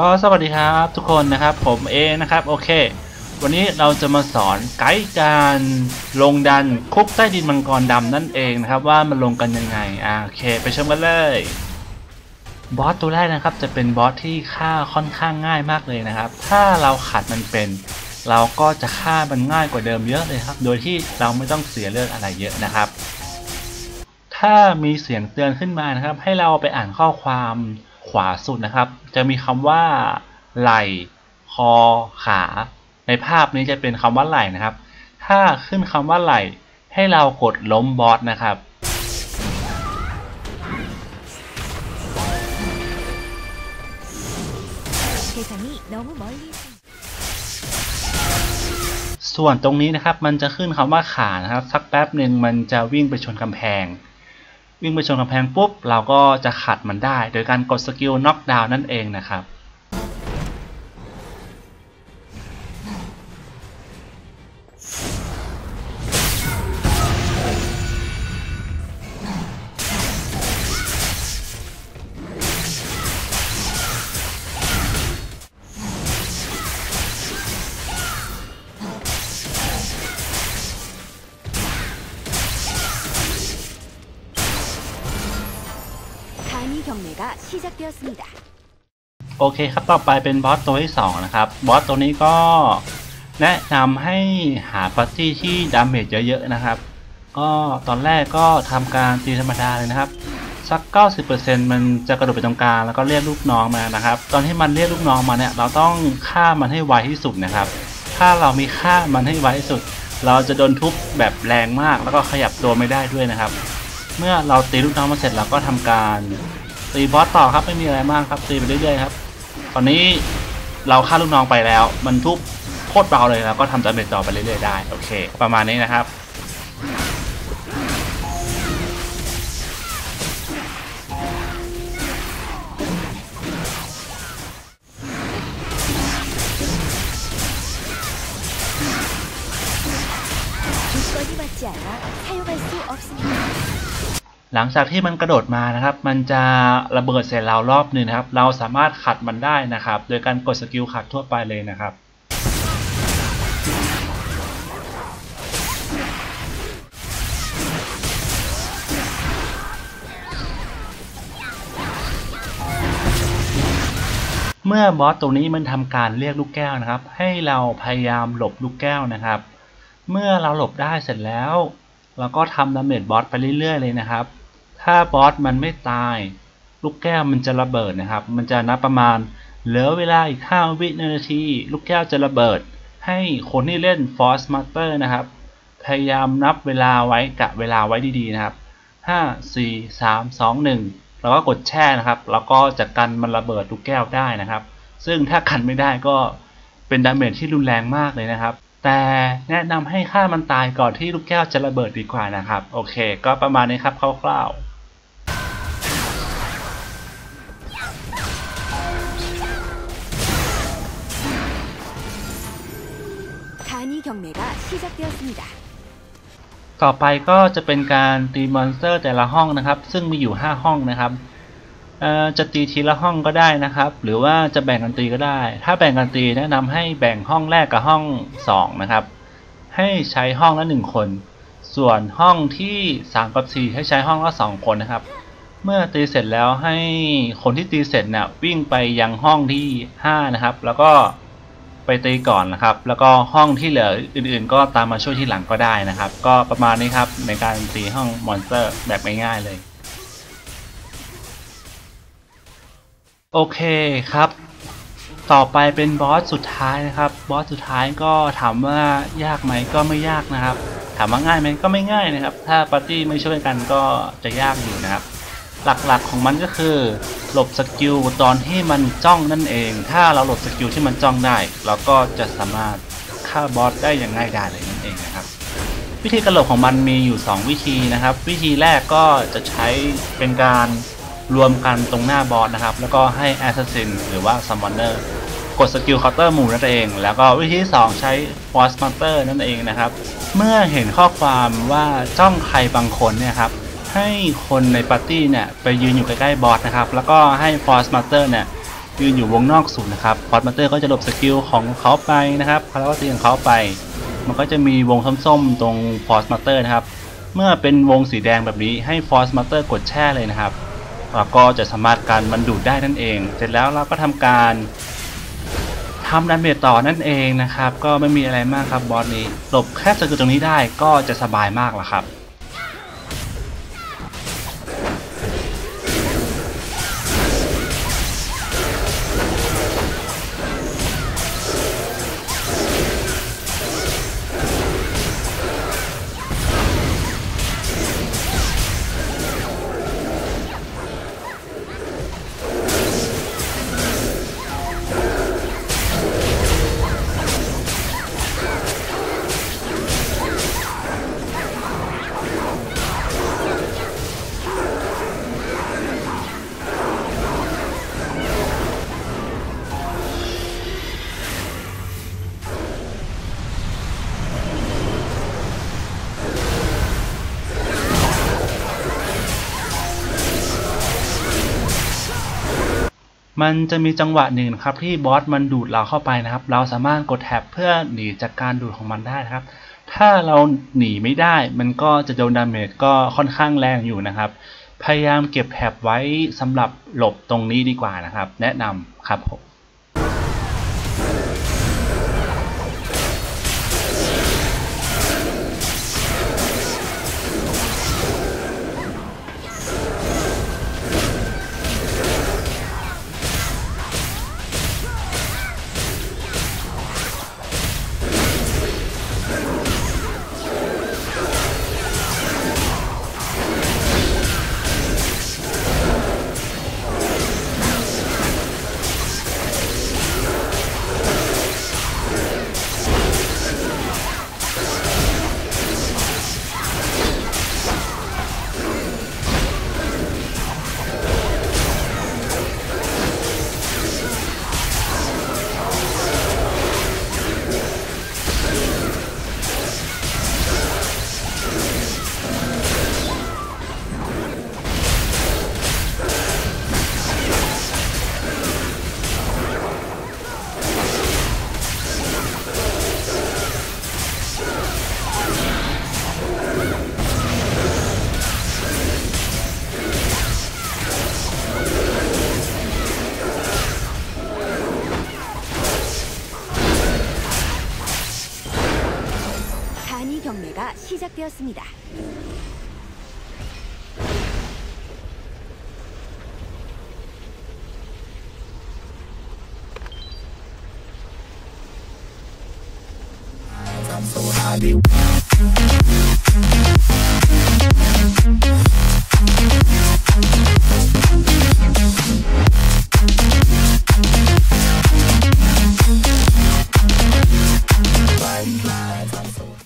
ก็สวัสดีครับทุกคนนะครับผมเอนะครับโอเค วันนี้เราจะมาสอนไกด์การลงดันคุกใต้ดินมังกรดำนั่นเองนะครับว่ามันลงกันยังไงอ่าโอเค ไปชมกันเลยบอสตัวแรกนะครับจะเป็นบอสที่ฆ่าค่อนข้างง่ายมากเลยนะครับ ถ้าเราขัดมันเป็น เราก็จะฆ่ามันง่ายกว่าเดิมเยอะเลยครับ โดยที่เราไม่ต้องเสียเลือดอะไรเยอะนะครับ ถ้ามีเสียงเตือนขึ้นมานะครับ ให้เราไปอ่านข้อความ ขวาสุดนะครับ จะมีคำว่า ไหล่คอขา ในภาพนี้จะเป็นคำว่าไหล่นะครับ ถ้าขึ้นคำว่าไหล่ให้เรากดล้มบอสนะครับ ส่วนตรงนี้นะครับมันจะขึ้นคำว่าขานะครับ สักแป๊บหนึ่งมันจะวิ่งไปชนกำแพง วิ่งไปชนกำแพงปุ๊บ เราก็จะขัดมันได้ โดยการกดสกิลน็อกดาวน์นั่นเองนะครับ 경매가 시작되었습니다. โอเคครับ ต่อไปเป็นบอสตัวที่ 2 นะครับ บอสตัวนี้ก็แนะนำให้หาปาร์ตี้ที่ดาเมจเยอะๆนะครับ ก็ตอนแรกก็ทำการตีธรรมดาเลยนะครับ สัก 90%มันจะกระโดดไปตรงกลางแล้วก็เรียกลูกน้องมานะครับ ตอนที่มันเรียกลูกน้องมาเนี่ย เราต้องฆ่ามันให้ไวที่สุดนะครับ ถ้าเรามีฆ่ามันให้ไวที่สุด เราจะโดนทุบแบบแรงมาก แล้วก็ขยับตัวไม่ได้ด้วยนะครับ เมื่อเราตีลูกน้องมาเสร็จเราก็ทำการ ตีบอสต่อครับไม่มีอะไรมากครับตีไปเรื่อยๆครับ ตอนนี้เราฆ่าลูกน้องไปแล้ว มันทุบโคตรเบาเลยแล้วก็ทำดาเมจต่อไปเรื่อยๆได้โอเค ประมาณนี้นะครับ 조건이 맞지 않아 사용할 수 없습니다. หลังจากที่มันกระโดดมานะครับ มันจะระเบิดใส่เรารอบหนึ่งนะครับ เราสามารถขัดมันได้นะครับ โดยการกดสกิลขัดทั่วไปเลยนะครับ เมื่อบอสตัวนี้มันทำการเรียกลูกแก้วนะครับ ให้เราพยายามหลบลูกแก้วนะครับ เมื่อเราหลบได้เสร็จแล้วเราก็ทำดาเมจบอสไปเรื่อยๆเลยนะครับ ถ้าบอสมันไม่ตาย ลูกแก้วมันจะระเบิดนะครับ มันจะนับประมาณ เหลือเวลาอีก5วินาที ลูกแก้วจะระเบิด ให้คนที่เล่น Force Master นะครับ พยายามนับเวลาไว้กะเวลาไว้ดีๆนะครับ 5 4 3 2 1 แล้วก็กดแช่นะครับ แล้วก็จะกันมันระเบิดลูกแก้วได้นะครับ ซึ่งถ้ากันไม่ได้ก็เป็นดาเมจที่รุนแรงมากเลยนะครับแต่แนะนำให้ฆ่ามันตายก่อนที่ลูกแก้วจะระเบิดดีกว่านะครับ โอเค ก็ประมาณนี้ครับคร่าวๆ 경매가 시작되었습니다. ต่อไปก็จะเป็นการตีมอนสเตอร์แต่ละห้องนะครับ ซึ่งมีอยู่ 5 ห้องนะครับเอ่อจะตีทีละห้องก็ได้นะครับ หรือว่าจะแบ่งกันตีก็ได้ ถ้าแบ่งกันตีแนะนำให้แบ่งห้องแรกกับห้อง 2 นะครับ ให้ใช้ห้องละ 1 คน ส่วนห้องที่ 3 กับ 4 ให้ใช้ห้องละ 2 คนนะครับ เมื่อตีเสร็จแล้วให้คนที่ตีเสร็จเนี่ยวิ่งไปยังห้องที่ 5 นะครับ แล้วก็ ไปตีก่อนนะครับ แล้วก็ห้องที่เหลืออื่นๆ ก็ตามมาช่วยที่หลังก็ได้นะครับ ก็ประมาณนี้ครับในการตีห้องมอนสเตอร์แบบง่ายๆเลยโอเคครับ ต่อไปเป็นบอสสุดท้ายนะครับ บอสสุดท้ายก็ถามว่ายากไหมก็ไม่ยากนะครับ ถามว่าง่ายไหมก็ไม่ง่ายนะครับ ถ้าปาร์ตี้ไม่ช่วยกันก็จะยากอยู่นะครับ หลักๆของมันก็คือหลบสกิลตอนที่มันจ้องนั่นเอง ถ้าเราหลบสกิลที่มันจ้องได้ เราก็จะสามารถฆ่าบอสได้อย่างง่ายดายเลยนั่นเองนะครับ วิธีการหลบของมันมีอยู่ 2 วิธีนะครับ วิธีแรกก็จะใช้เป็นการรวมกันตรงหน้าบอสนะครับ แล้วก็ให้ Assassin หรือว่า Summoner กดสกิลเคาน์เตอร์หมู่นั่นเอง แล้วก็วิธีที่สองใช้ Force Master นั่นเองนะครับ เมื่อเห็นข้อความว่าจ้องใครบางคนเนี่ยครับ ให้คนในปาร์ตี้เนี่ยไปยืนอยู่ใกล้ๆบอสนะครับ แล้วก็ให้ Force Master เนี่ยยืนอยู่วงนอกสุดนะครับฟอร์สมาสเตอร์ก็จะหลบสกิลของเขาไปนะครับพาราวัตีของเขาไป มันก็จะมีวงส้มๆตรงฟอร์สมาสเตอร์นะครับ เมื่อเป็นวงสีแดงแบบนี้ให้ฟอร์สมาสเตอร์กดแช่เลยนะครับแล้วก็จะสามารถการมันดูดได้นั่นเอง เสร็จแล้วเราก็ทำการทำดาเมจต่อนั่นเองนะครับ ก็ไม่มีอะไรมากครับบอสนี้หลบแค่สกิลตรงนี้ได้ก็จะสบายมากแล้วครับ มันจะมีจังหวะหนึ่งนะครับที่บอสมันดูดเราเข้าไปนะครับ เราสามารถกดแท็บเพื่อหนีจากการดูดของมันได้นะครับ ถ้าเราหนีไม่ได้ มันก็จะโดนดาเมจก็ค่อนข้างแรงอยู่นะครับ พยายามเก็บแท็บไว้สำหรับหลบตรงนี้ดีกว่านะครับ แนะนำครับผม 경매가 시작되었습니다.